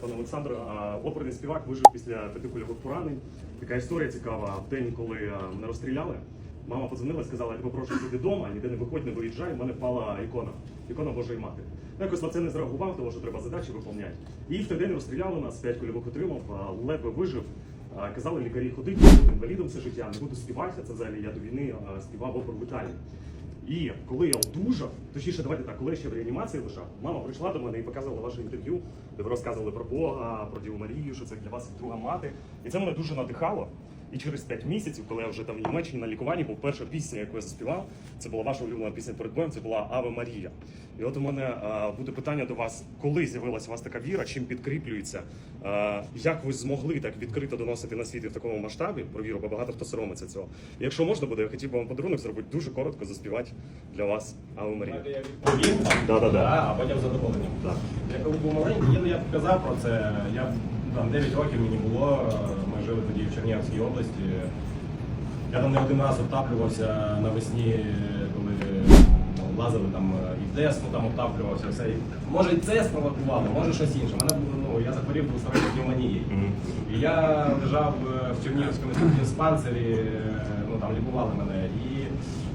Пане Олександр, оперний співак вижив після п'яти кульових поранень. Така історія цікава. В день, коли мене розстріляли, мама подзвонила і сказала, я тебе прошу сиди вдома, ніде не виходь, не виїжджай. У мене впала ікона, ікона Божої Матері. Ну, якось на це не зреагував, тому що треба задачі виконувати. І в той день розстріляли нас, п'ять кульових отримав, а, ледве вижив. Казали лікарі ходити, буду інвалідом все життя, не буду співати. Це взагалі я до війни співав в Італії. І коли я одужав, точніше, давайте так, коли я ще в реанімації лежав, мама прийшла до мене і показувала ваше інтерв'ю, де ви розказували про Бога, про Діву Марію, що це для вас друга мати. І це мене дуже надихало. І через 5 місяців, коли я вже там в Німеччині на лікуванні, був перша пісня, яку я заспівав. Це була ваша улюблена пісня перед боєм, це була Аве Марія. І от у мене е, буде питання до вас, коли з'явилася у вас така віра, чим підкріплюється, е, як ви змогли так відкрито доносити на світ в такому масштабі про віру, бо багато хто соромиться цього. І якщо можна буде, я хотів би вам подарунок зробити дуже коротко заспівати для вас Аве Марія. Я відповім, Да-да-да. а потім з задоволенням. Так. Я коли був маленький, я, я казав про це. Я там 9 років мені було. Ми жили тоді в Чернігівській області. Я там не один раз обтаплювався навесні, коли ну, лазили там і в Десну, там обтаплювався все. Може і це спровокувало, може щось інше. Мене було, ну, я захворів пневмонією. Мгм. І я лежав е, в Чернігівському диспансері, е, ну там лікували мене. І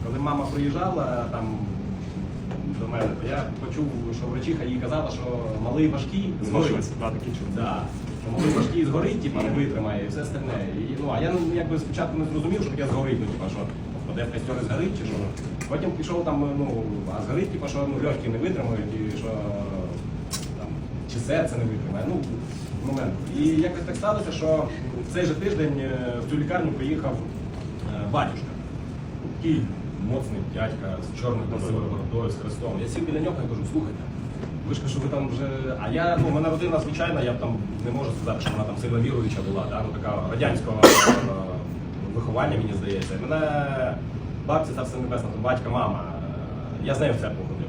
коли мама приїжджала там до мене, то я почув, що врачиха їй казала, що малий важкий згорить. Да. Що малий важкий згорить, типа, не витримає і все остальне. І, ну, а я ну, якби спочатку не зрозумів, що таке згорить, ну, типа, що впаде в костер і згорить чи що. Потім пішов там, ну, а згорить, типа, що ну, легкі не витримають, і що там, чи серце не витримає. Ну, момент. І якось так сталося, що в цей же тиждень е, в цю лікарню приїхав е, батюшка. Такий моцний дядька з чорною красивою бородою, з хрестом. Я сів біля нього і кажу, слухайте, ви ж що ви там вже. А я, ну, мене родина звичайна, я там не можу сказати, що вона там сильно віруюча була, да? ну, така радянського е, виховання, мені здається. Мене бабця та все небесна, то батька, мама. е, Я з нею в церкву ходив.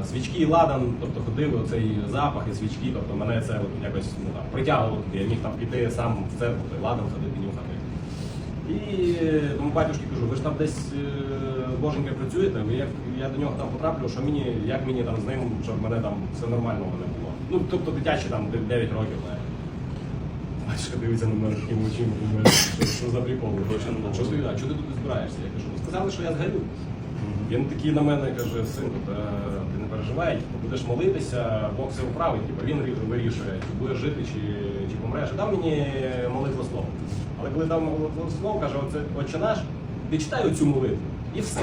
Е, Свічки і ладан, тобто ходив оцей запах і свічки, тобто мене це от якось ну, там, притягувало туди. Я міг там піти сам в церкву, той ладан ходити, нюхати. І тому батюшки кажу, ви ж там десь е, боженька працюєте, як я до нього там потраплю, що мені, як мені там з ним, щоб мене там все нормально мене було. Ну, тобто дитячі там 9 років. Батюшка дивиться на мене такими очима, думає, що, що за прикол, чого ти, а чого ти тут збираєшся? Я кажу, «Ну, сказали, що я згорю. Він такий на мене каже, синку, ти не переживай, типу, будеш молитися, Бог все управить, типу, він вирішує, чи будеш жити, чи, чи помреш. Дав мені молитву слово. Коли дав молитву слово, каже, оце отче наш, ти читай оцю молитву і все.